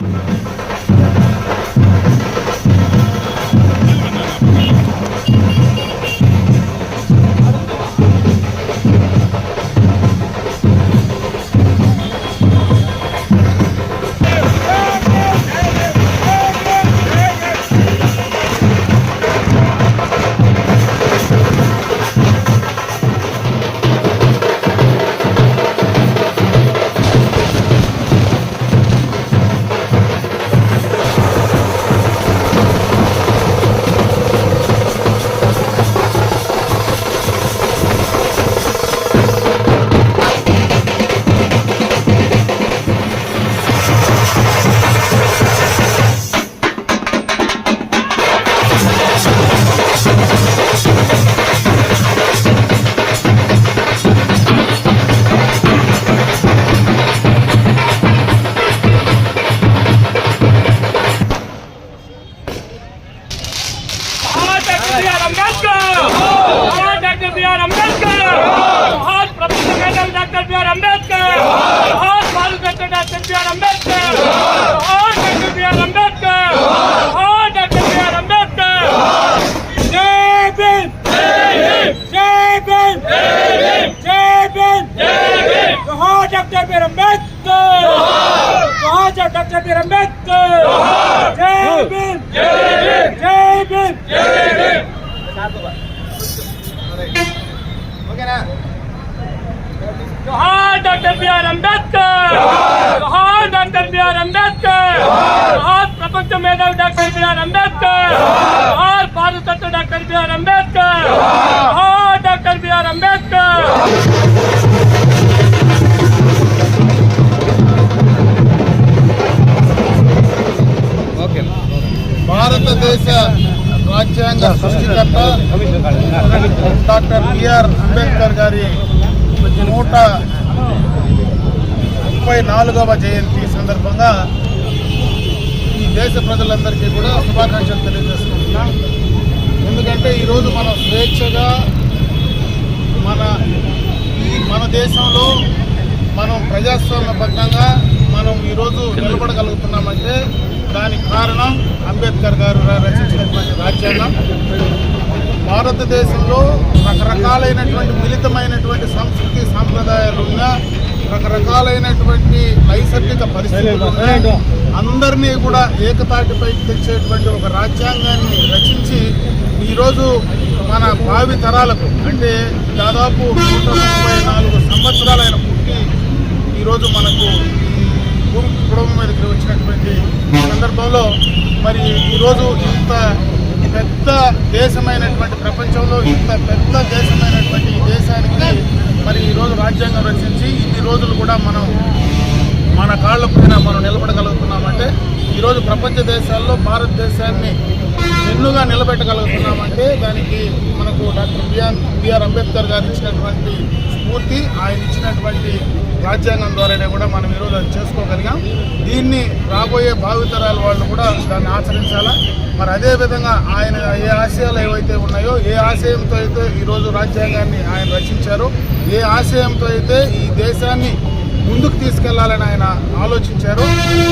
జోహార్ BR Ambedkar doctor BR Ambedkar జోహార్ ప్రపంచ మేధావి doctor BR Ambedkar జోహార్ Bharat Ratna doctor BR Ambedkar doctor BR Ambedkar doctor BR Ambedkar జై భీమ్ జై భీమ్ జై Bhim doctor BR Ambedkar doctor BR Ambedkar జై భీమ్ జై భీమ్ ఓకేనా? జోహార్ డాక్టర్ బిఆర్ అంబేద్కర్! జోహార్! Doctor B R Ambedkar! జోహార్! ప్రపంచ మేధావి డాక్టర్ బిఆర్ అంబేద్కర్! జోహార్! Bharat Ratna doctor B R Ambedkar! రాజ్యాంగ సృష్టికర్త డాక్టర్ బిఆర్ అంబేద్కర్ గారి నూట ముప్పై నాలుగవ జయంతి సందర్భంగా ఈ దేశ ప్రజలందరికీ కూడా శుభాకాంక్షలు తెలియజేసుకుంటున్నాం. ఎందుకంటే ఈరోజు మనం స్వేచ్ఛగా మన ఈ మన దేశంలో మనం ప్రజాస్వామ్యబద్ధంగా మనం ఈరోజు నిలబడగలుగుతున్నామంటే దానికి కారణం అంబేద్కర్ గారు రచించినటువంటి చేద్దాం భారతదేశంలో రకరకాలైనటువంటి మిళితమైనటువంటి సంస్కృతి సాంప్రదాయాలు ఉన్నా రకరకాలైనటువంటి నైసర్గిక పరిస్థితులు అందరినీ కూడా ఏకతాటిపై తెచ్చేటువంటి ఒక రాజ్యాంగాన్ని రచించి ఈరోజు మన భావి తరాలకు అంటే దాదాపు నూట ముప్పై నాలుగు సంవత్సరాలైన పుట్టి ఈరోజు మనకు భూమి కుటుంబం మీదకి వచ్చినటువంటి సందర్భంలో మరి ఈరోజు ఇంత పెద్ద దేశమైనటువంటి ప్రపంచంలో ఇంత పెద్ద దేశమైనటువంటి ఈ దేశానికి మరి ఈరోజు రాజ్యాంగం రచించి ఇన్ని రోజులు కూడా మనం మన కాళ్ళ పైన మనం నిలబడగలుగుతున్నామంటే ఈరోజు ప్రపంచ దేశాల్లో భారతదేశాన్ని ఎన్నుగా నిలబెట్టగలుగుతున్నామంటే దానికి మనకు డాక్టర్ బిఆర్ బిఆర్ అంబేద్కర్ గారు ఇచ్చినటువంటి స్ఫూర్తి ఆయన ఇచ్చినటువంటి రాజ్యాంగం ద్వారానే కూడా మనం ఈరోజు అది చేసుకోగలిగాం. దీన్ని రాబోయే భావితరాల వాళ్ళు కూడా దాన్ని ఆచరించాలా? మరి అదే విధంగా ఆయన ఏ ఆశయాలు ఏవైతే ఉన్నాయో ఏ ఆశయంతో అయితే ఈరోజు రాజ్యాంగాన్ని ఆయన రచించారో ఏ ఆశయంతో అయితే ఈ దేశాన్ని ముందుకు తీసుకెళ్ళాలని ఆయన ఆలోచించారు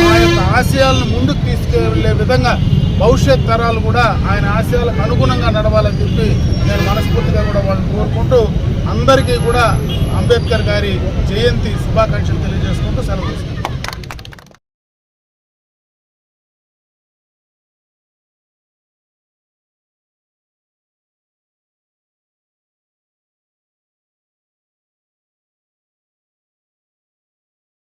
ఆ యొక్క ఆశయాలను ముందుకు తీసుకెళ్ళే విధంగా భవిష్యత్ తరాలు కూడా ఆయన ఆశయాలకు అనుగుణంగా నడవాలని చెప్పి నేను మనస్ఫూర్తిగా కూడా వాళ్ళని కోరుకుంటూ అందరికీ కూడా అంబేద్కర్ గారి జయంతి శుభాకాంక్షలు తెలియజేసుకుంటూ సెలవు